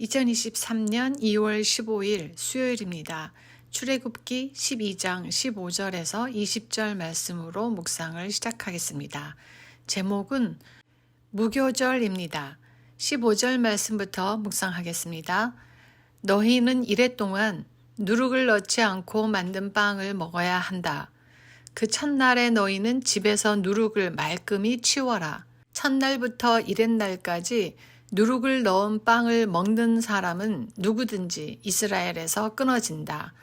2023년 2월 15일 수요일입니다. 출애굽기 12장 15절에서 20절 말씀으로 묵상을 시작하겠습니다. 제목은 무교절입니다. 15절 말씀부터 묵상하겠습니다. 너희는 이래 동안 누룩을 넣지 않고 만든 빵을 먹어야 한다. 그 첫날에 너희는 집에서 누룩을 말끔히 치워라. 첫날부터 이렛날까지 누룩을 넣은 빵을 먹는 사람은 누구든지 이스라엘에서 끊어진다.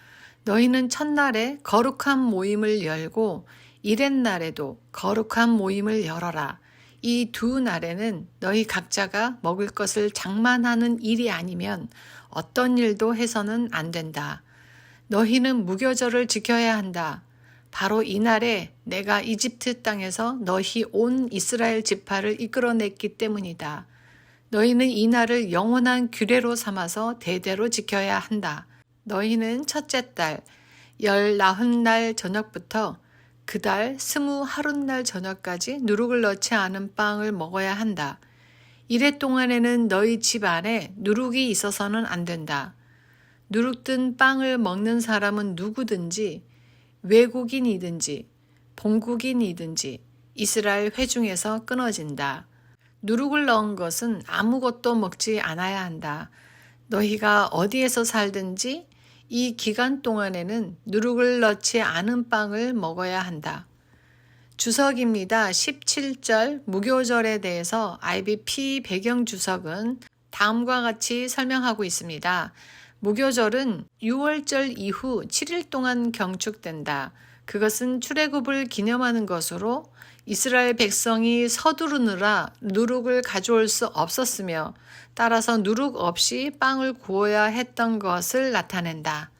너희는 첫날에 거룩한 모임을 열고 이렛날에도 거룩한 모임을 열어라. 이 두 날에는 너희 각자가 먹을 것을 장만하는 일이 아니면 어떤 일도 해서는 안 된다. 너희는 무교절을 지켜야 한다. 바로 이날에 내가 이집트 땅에서 너희 온 이스라엘 지파를 이끌어냈기 때문이다. 너희는 이 날을 영원한 규례로 삼아서 대대로 지켜야 한다. 너희는 첫째 달, 열 나흔 날 저녁부터 그 달 스무 하룻 날 저녁까지 누룩을 넣지 않은 빵을 먹어야 한다. 이래 동안에는 너희 집 안에 누룩이 있어서는 안 된다. 누룩 든 빵을 먹는 사람은 누구든지 외국인이든지 본국인이든지 이스라엘 회중에서 끊어진다. 누룩을 넣은 것은 아무것도 먹지 않아야 한다. 너희가 어디에서 살든지 이 기간 동안에는 누룩을 넣지 않은 빵을 먹어야 한다. 주석입니다. 17절 무교절에 대해서 IBP 배경 주석은 다음과 같이 설명하고 있습니다. 무교절은 6월절 이후 7일 동안 경축된다. 그것은 출애굽을 기념하는 것으로 이스라엘 백성이 서두르느라 누룩을 가져올 수 없었으며 따라서 누룩 없이 빵을 구워야 했던 것을 나타낸다.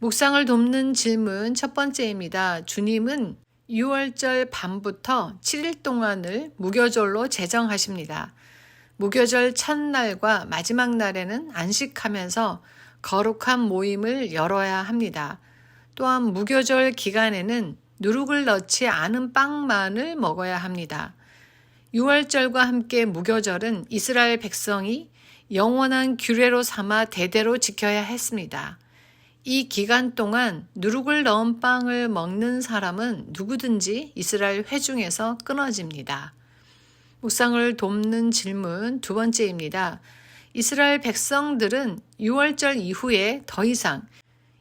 묵상을 돕는 질문 첫 번째입니다. 주님은 6월절 밤부터 7일 동안을 무교절로 제정하십니다. 무교절 첫날과 마지막 날에는 안식하면서 거룩한 모임을 열어야 합니다. 또한 무교절 기간에는 누룩을 넣지 않은 빵만을 먹어야 합니다. 6월절과 함께 무교절은 이스라엘 백성이 영원한 규례로 삼아 대대로 지켜야 했습니다. 이 기간 동안 누룩을 넣은 빵을 먹는 사람은 누구든지 이스라엘 회중에서 끊어집니다. 묵상을 돕는 질문 두 번째입니다. 이스라엘 백성들은 6월절 이후에 더 이상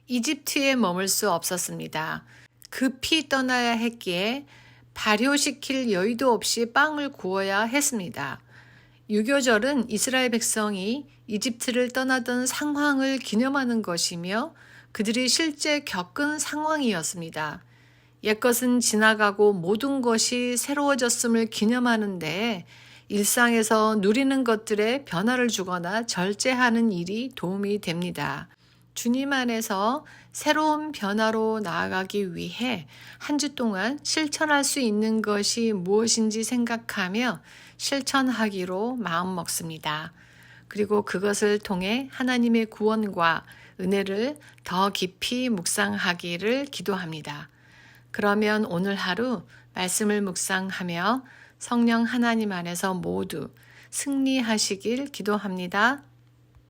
이집트에 머물 수 없었습니다. 급히 떠나야 했기에 발효시킬 여유도 없이 빵을 구워야 했습니다. 유교절은 이스라엘 백성이 이집트를 떠나던 상황을 기념하는 것이며 그들이 실제 겪은 상황이었습니다. 옛것은 지나가고 모든 것이 새로워졌음을 기념하는데 일상에서 누리는 것들에 변화를 주거나 절제하는 일이 도움이 됩니다. 주님 안에서 새로운 변화로 나아가기 위해 한 주 동안 실천할 수 있는 것이 무엇인지 생각하며 실천하기로 마음 먹습니다. 그리고 그것을 통해 하나님의 구원과 은혜를 더 깊이 묵상하기를 기도합니다. 그러면 오늘 하루 말씀을 묵상하며 성령 하나님 안에서 모두 승리하시길 기도합니다.